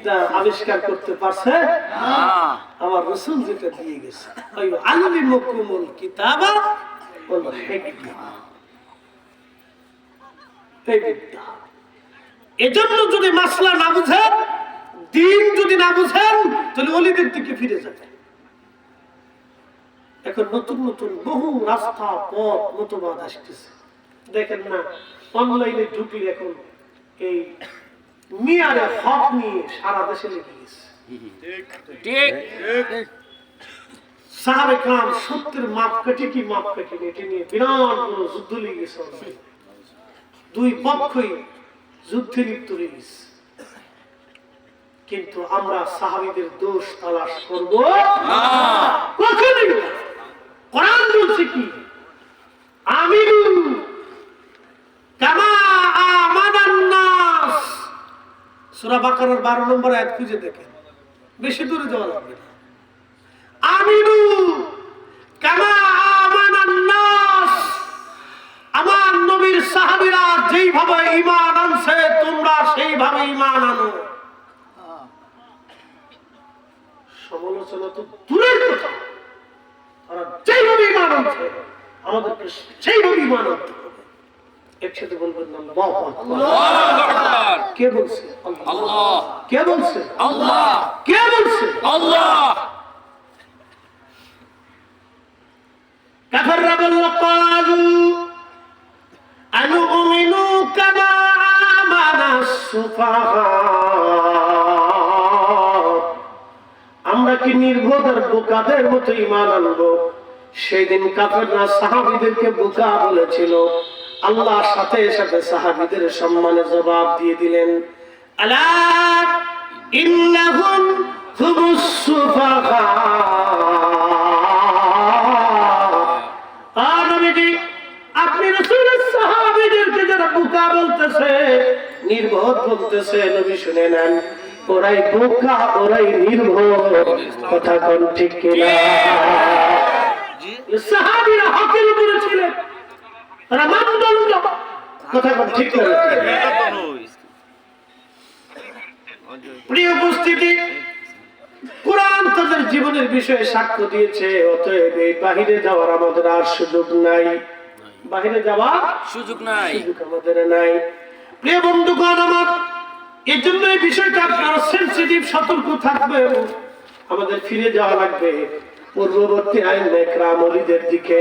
বিদ্যা আবিষ্কার করতে পারছে? আমার রসুল যেটা দিয়ে গেছে আলমি মকুমুল কিতাবা এজন্য যদি মাসলা না বুঝেন দিন যদি না বুঝেন তাহলে অলিদের দিকে ফিরে যাবে। এখন নতুন নতুন বহু রাস্তা পথ মতবাদ আসতেছে। দেখেন না অনলাইনে ঢুকলে এখন এই মিয়ারে হক নিয়ে সারা দেশে লেগে গেছে। সাহাবে কাম সত্যের মাপ কাটি কি মাপ কাটি এটি নিয়ে বিরাট বড় যুদ্ধ লেগে গেছে দুই পক্ষই যুদ্ধে লিপ্ত হয়ে গেছে। কিন্তু আমরা সাহাবিদের দোষ তালাশ করব? কখনই কোরআন বলছে কি আমিনু কামা আমানান নাস সূরা বাকারার 12 নম্বর আয়াত খুঁজে দেখেন। বেশি দূরে যাওয়া লাগবে না। আমিনু কামা আমানান নাস। আমার নবীর সাহাবীরা যেইভাবে ঈমান আনছে, তোমরা সেইভাবে ঈমান আনো। সমালোচনা তো দূরের কথা। তারা যেইভাবে ঈমান আনছে, আমাদেরকে সেইভাবে ঈমান আনতে হবে। একসাথে বলবেন না আল্লাহু আকবার। কে বলছে? আল্লাহ। কে বলছে? আল্লাহ। কে বলছে? আল্লাহ। কাফাররা বলল কালু আনুমিনু কামা আমরা কি নির্বোধের বোকাদের মতো ইমান আনব? সেদিন কাফেররা সাহাবীদেরকে বোকা বলেছিল। আল্লাহ সাথে সাথে সাহাবীদের সম্মানে জবাব দিয়ে দিলেন আলা ইন্নাহুম হুমুস সুফাহা আর নবীজি, আপনি রাসূলের সাহাবীদেরকে যারা বোকা বলতেছে নির্বোধ বলতেছে নবী শুনে নেন ওরাই বোকা ওরাই নির্বোধ। কথা কোন ঠিক কিনা সাহাবীরা হকের উপরে ছিলেন। তারা মানদণ্ড কথা ঠিক প্রিয় উপস্থিতি কোরআন তাদের জীবনের বিষয়ে সাক্ষ্য দিয়েছে অতএব এই বাহিরে যাওয়ার আমাদের আর সুযোগ নাই। বাহিরে যাওয়ার সুযোগ নাই। সুযোগ আমাদের নাই। প্রিয় বন্ধুগণ আমার এই জন্য এই বিষয়টা আপনারা সেন্সিটিভ সতর্ক থাকবে আমাদের ফিরে যাওয়া লাগবে। পূর্ববর্তী আইন একরামলিদের দিকে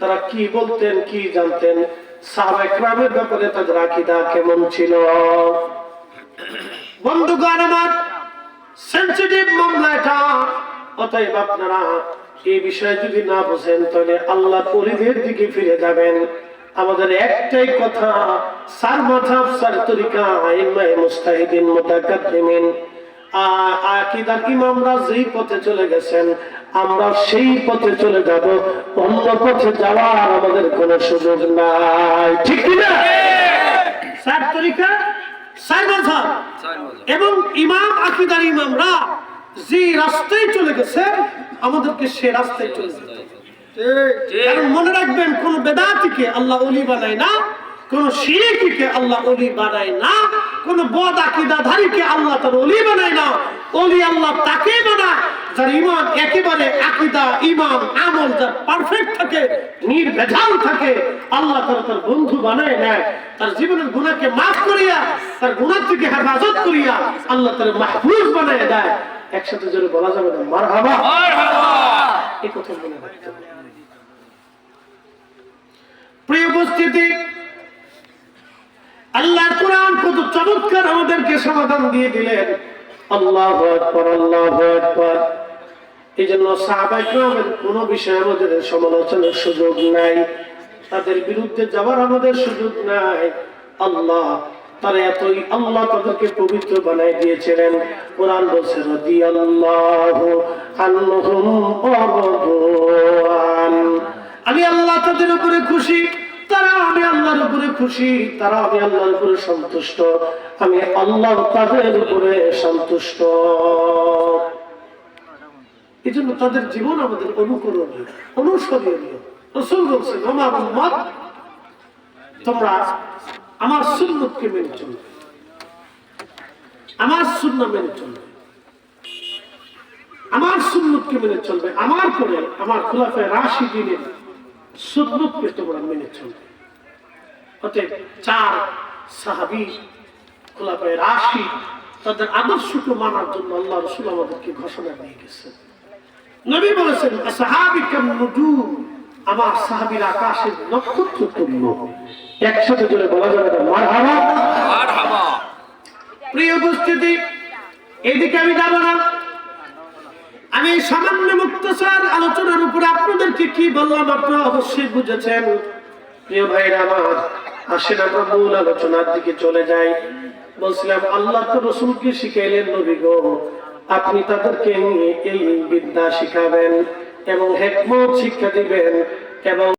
তারা কি বলতেন কি জানতেন? ব্যাপারে তাদের কেমন ছিল? বন্ধুগণ আমার সেন্সিটিভ মামলা এটা। অতএব আপনারা এই বিষয়ে যদি না বোঝেন, তাহলে আল্লাহ পরিধের দিকে ফিরে যাবেন। আমাদের একটাই কথা সার মাথাব সার তরিকা, আইমায়ে মুস্তাহিদিন, মুতাকাদ্দিমিন। আকিদার ইমামরা যেই পথে চলে গেছেন আমরা সেই পথে চলে যাব। অন্য পথে যাওয়ার আমাদের কোনো সুযোগ নাই। ঠিক কি না? তরিকা এবং ইমাম আকিদার ইমামরা যে রাস্তায় চলে গেছে আমাদেরকে সে রাস্তায় চলে যেতে হবে। কারণ মনে রাখবেন কোন বেদাতিকে আল্লাহ অলি বানায় না কোন শিরিকিকে আল্লাহ অলি বানায় না। কোন বদ আকিদাধারীকে আল্লাহ তার অলি বানায় না। অলি আল্লাহ তাকে বানায় যার ইমান একেবারে আকিদা ইমান আমল যার পারফেক্ট থাকে নির্ভেজাল থাকে আল্লাহ তার তার বন্ধু বানায় নেয় তার জীবনের গুণাকে মাফ করিয়া তার গুণার থেকে হেফাজত করিয়া আল্লাহ তার মাহফুজ বানায় দেয়। একসাথে জোরে বলা যাবে না মার হাবা এই কথা মনে রাখতে প্রিয় উপস্থিতি আল্লাহ কোরআন কত চমৎকার আমাদেরকে সমাধান দিয়ে দিলেন। আল্লাহ আল্লাহ এই জন্য সাহাবাইকরামের কোনো বিষয়ে আমাদের সমালোচনার সুযোগ নাই। তাদের বিরুদ্ধে যাওয়ার আমাদের সুযোগ নাই। আল্লাহ তারা এতই, আল্লাহ তাদেরকে পবিত্র বানাই দিয়েছিলেন। কোরআন বলছে রদি আল্লাহ আমি আল্লাহ তাদের উপরে খুশি। আল্লাহর উপরে খুশি তারা আমি আল্লাহর উপরে সন্তুষ্ট। আমি আল্লাহ তাদের উপরে সন্তুষ্ট। এই জন্য তাদের জীবন আমাদের অনুকরণীয়, অনুসরণীয়। রসুল আমার উম্মত, তোমরা আমার সুন্নতকে মেনে চলবে আমার শূন্য মেনে চলবে আমার সুন্নতকে মেনে চলবে। আমার করে আমার খোলাফে রাশি দিনের সুন্নতকে তোমরা মেনে চলবে। অতএব চার সাহাবি খোলাফে রাশি তাদের আদর্শকে মানার জন্য আল্লাহ রসুল আমাদেরকে ঘোষণা দিয়ে গেছেন। নবী বলেছেন সাহাবিকাম নুজুম আমার সাহাবীর আকাশের নক্ষত্র তুল্য একসাথে বলা যাবে না মারহাবা। মারহাবা। প্রিয় উপস্থিতি এদিকে আমি যাব না। আমি সামান্য মুক্তসার আলোচনার উপর আপনাদেরকে কি বললাম আপনারা অবশ্যই বুঝেছেন। প্রিয় ভাইরা আমার আসেন আমরা মূল আলোচনার দিকে চলে যাই। বলছিলাম, আল্লাহ তো রসুলকে শিখাইলেন, নবী গো, আপনি তাদেরকে এই বিদ্যা শিখাবেন এবং হেকমত শিক্ষা দিবেন এবং